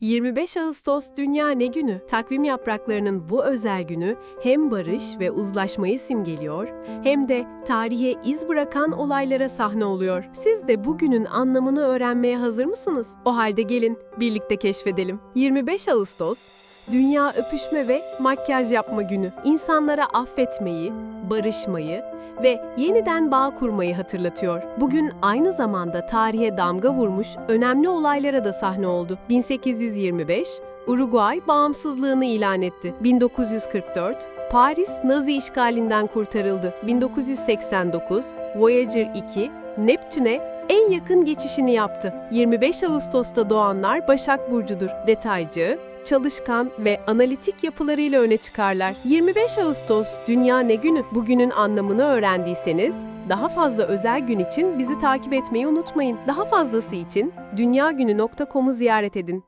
25 Ağustos Dünya Ne Günü? Takvim yapraklarının bu özel günü hem barış ve uzlaşmayı simgeliyor hem de tarihe iz bırakan olaylara sahne oluyor. Siz de bugünün anlamını öğrenmeye hazır mısınız? O halde gelin birlikte keşfedelim. 25 Ağustos Dünya Öpüşme ve Makyaj Yapma Günü. İnsanlara affetmeyi, barışmayı ve yeniden bağ kurmayı hatırlatıyor. Bugün aynı zamanda tarihe damga vurmuş önemli olaylara da sahne oldu. 1825 Uruguay bağımsızlığını ilan etti. 1944 Paris Nazi işgalinden kurtarıldı. 1989 Voyager 2 Neptün'e en yakın geçişini yaptı. 25 Ağustos'ta doğanlar Başak Burcu'dur. Detaycı, çalışkan ve analitik yapılarıyla öne çıkarlar. 25 Ağustos Dünya Ne Günü? Bugünün anlamını öğrendiyseniz daha fazla özel gün için bizi takip etmeyi unutmayın. Daha fazlası için dünyagünü.com'u ziyaret edin.